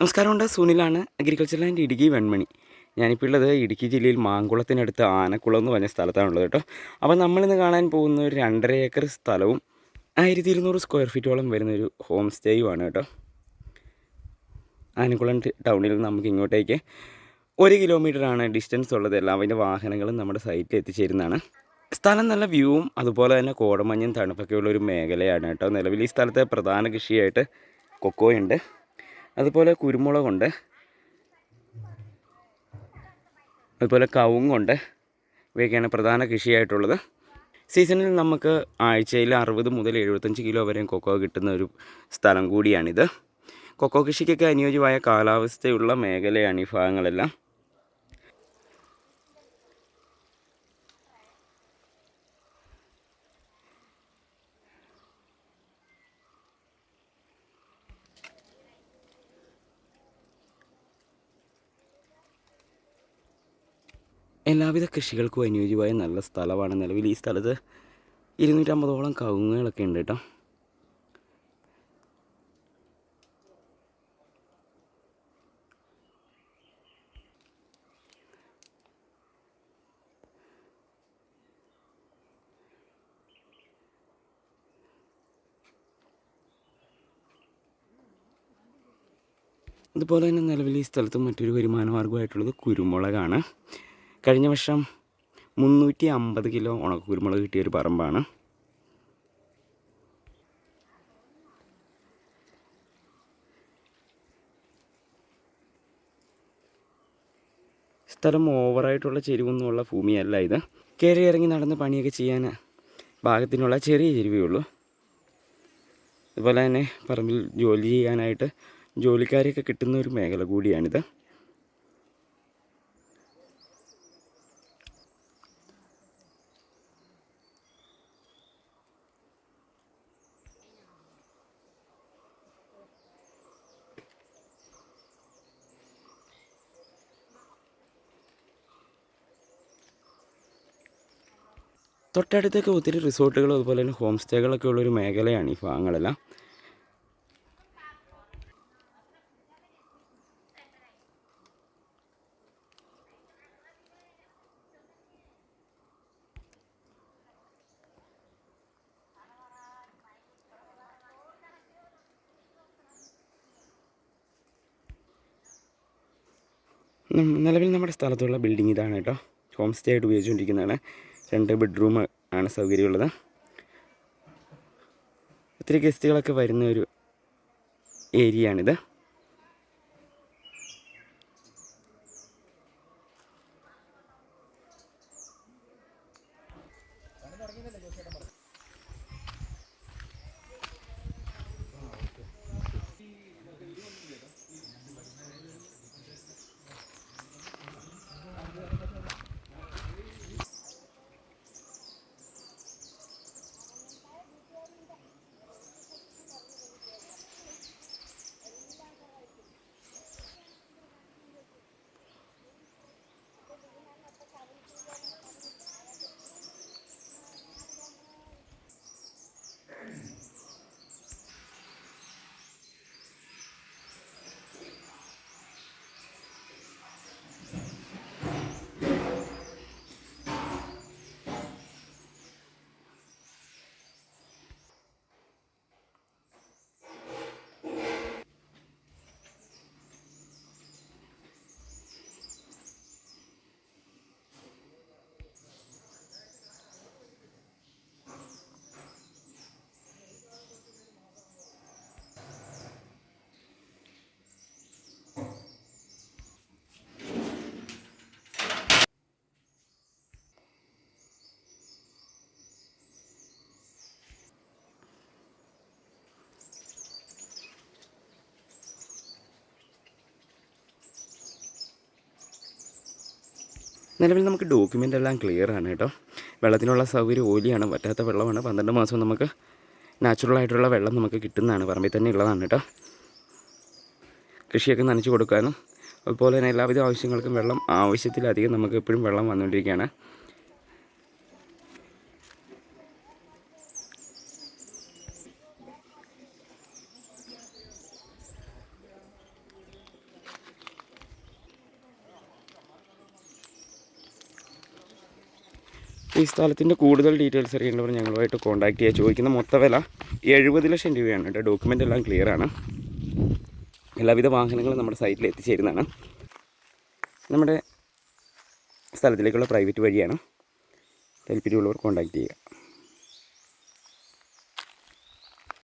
നമസ്കാരമുണ്ട്. സുനിലാണ് agriculture land Idukki Venmani. ഞാനിപ്പോൾ ഉള്ളത് ഇടുക്കി ജില്ലയിൽ മാങ്കുളത്തിനടുത്ത് ആനക്കുളം എന്ന് പറഞ്ഞ സ്ഥലത്താണുള്ളത് കേട്ടോ. അപ്പോൾ നമ്മളിന്ന് കാണാൻ പോകുന്ന ഒരു രണ്ടര ഏക്കർ സ്ഥലവും ആയിരത്തി ഇരുന്നൂറ് സ്ക്വയർ ഫീറ്റോളം വരുന്ന ഒരു ഹോം സ്റ്റേയുമാണ് കേട്ടോ. ആനക്കുളം ടൗണിൽ നിന്ന് നമുക്ക് ഇങ്ങോട്ടേക്ക് ഒരു കിലോമീറ്ററാണ് ഡിസ്റ്റൻസ് ഉള്ളത്. എല്ലാവരുടെ വാഹനങ്ങളും നമ്മുടെ സൈറ്റിൽ എത്തിച്ചേരുന്നതാണ്. സ്ഥലം നല്ല വ്യൂവും അതുപോലെ തന്നെ കോടമഞ്ഞും തണുപ്പൊക്കെയുള്ള ഒരു മേഖലയാണ് കേട്ടോ. നിലവിൽ ഈ സ്ഥലത്തെ പ്രധാന കൃഷിയായിട്ട് കൊക്കോയുണ്ട്. അതുപോലെ കുരുമുളകുണ്ട്. അതുപോലെ കവുങ്ങുണ്ട്. ഇവയൊക്കെയാണ് പ്രധാന കൃഷിയായിട്ടുള്ളത്. സീസണിൽ നമുക്ക് ആഴ്ചയിൽ അറുപത് മുതൽ എഴുപത്തഞ്ച് കിലോ വരെയും കൊക്കോ കിട്ടുന്ന ഒരു സ്ഥലം കൂടിയാണിത്. കൊക്കോ കൃഷിക്കൊക്കെ അനുയോജ്യമായ കാലാവസ്ഥയുള്ള മേഖലയാണ് ഈ ഭാഗങ്ങളെല്ലാം. എല്ലാവിധ കൃഷികൾക്കും അനുയോജ്യമായ നല്ല സ്ഥലമാണ് നിലവിൽ ഈ സ്ഥലത്ത്. ഇരുന്നൂറ്റമ്പതോളം കവുങ്ങുകളൊക്കെ ഉണ്ട് കേട്ടോ. അതുപോലെ തന്നെ നിലവിൽ ഈ സ്ഥലത്ത് മറ്റൊരു വരുമാന മാർഗമായിട്ടുള്ളത് കുരുമുളകാണ്. കഴിഞ്ഞ വർഷം മുന്നൂറ്റി അമ്പത് കിലോ ഉണക്ക കുരുമുളക് കിട്ടിയ ഒരു പറമ്പാണ്. സ്ഥലം ഓവറായിട്ടുള്ള ചെരിവൊന്നുമുള്ള ഭൂമിയല്ല ഇത്. കയറി ഇറങ്ങി നടന്ന് പണിയൊക്കെ ചെയ്യാൻ ഭാഗത്തിനുള്ള ചെറിയ ചെരുവേ ഉള്ളൂ. അതുപോലെ തന്നെ പറമ്പിൽ ജോലി ചെയ്യാനായിട്ട് ജോലിക്കാരെയൊക്കെ കിട്ടുന്ന ഒരു മേഖല കൂടിയാണിത്. തൊട്ടടുത്തൊക്കെ ഒത്തിരി റിസോർട്ടുകളും അതുപോലെ തന്നെ ഹോം സ്റ്റേകളൊക്കെ ഉള്ളൊരു മേഖലയാണ് ഈ ഭാഗങ്ങളെല്ലാം. നിലവിൽ നമ്മുടെ സ്ഥലത്തുള്ള ബിൽഡിംഗ് ഇതാണ് കേട്ടോ. ഹോം സ്റ്റേ ആയിട്ട് ഉപയോഗിച്ചുകൊണ്ടിരിക്കുന്നതാണ്. രണ്ട് ബെഡ്റൂം ആണ് സൗകര്യമുള്ളത്. ഒത്തിരി ഗസ്റ്റുകളൊക്കെ വരുന്ന ഒരു ഏരിയ നിലവിൽ നമുക്ക് ഡോക്യുമെന്റ് എല്ലാം ക്ലിയർ ആണ് കേട്ടോ. വെള്ളത്തിനുള്ള സൗകര്യം ഓലിയാണ് പറ്റാത്ത വെള്ളമാണ്. പന്ത്രണ്ട് മാസം നമുക്ക് നാച്ചുറൽ ആയിട്ടുള്ള വെള്ളം നമുക്ക് കിട്ടുന്നതാണ്. പറമ്പിൽ തന്നെ ഉള്ളതാണ് കേട്ടോ. കൃഷിയൊക്കെ നനച്ച് കൊടുക്കാനും അതുപോലെ തന്നെ എല്ലാവിധ ആവശ്യങ്ങൾക്കും വെള്ളം ആവശ്യത്തിലധികം നമുക്ക് എപ്പോഴും വെള്ളം വന്നുകൊണ്ടിരിക്കുകയാണ്. ഈ സ്ഥലത്തിന്റെ കൂടുതൽ ഡീറ്റെയിൽസ് അറിയേണ്ടവർ ഞങ്ങളുമായിട്ട് കോൺടാക്ട് ചെയ്യുക. ചോദിക്കുന്ന മൊത്ത വില എഴുപത് ലക്ഷം രൂപയാണ്. കേട്ടോ ഡോക്യുമെന്റ് എല്ലാം ക്ലിയർ ആണ്. എല്ലാവിധ വാഹനങ്ങളും നമ്മുടെ സൈറ്റിൽ എത്തിച്ചേരുന്നതാണ്. നമ്മുടെ സ്ഥലത്തിലേക്കുള്ള പ്രൈവറ്റ് വഴിയാണ്. താല്പര്യമുള്ളവർ കോൺടാക്ട് ചെയ്യുക.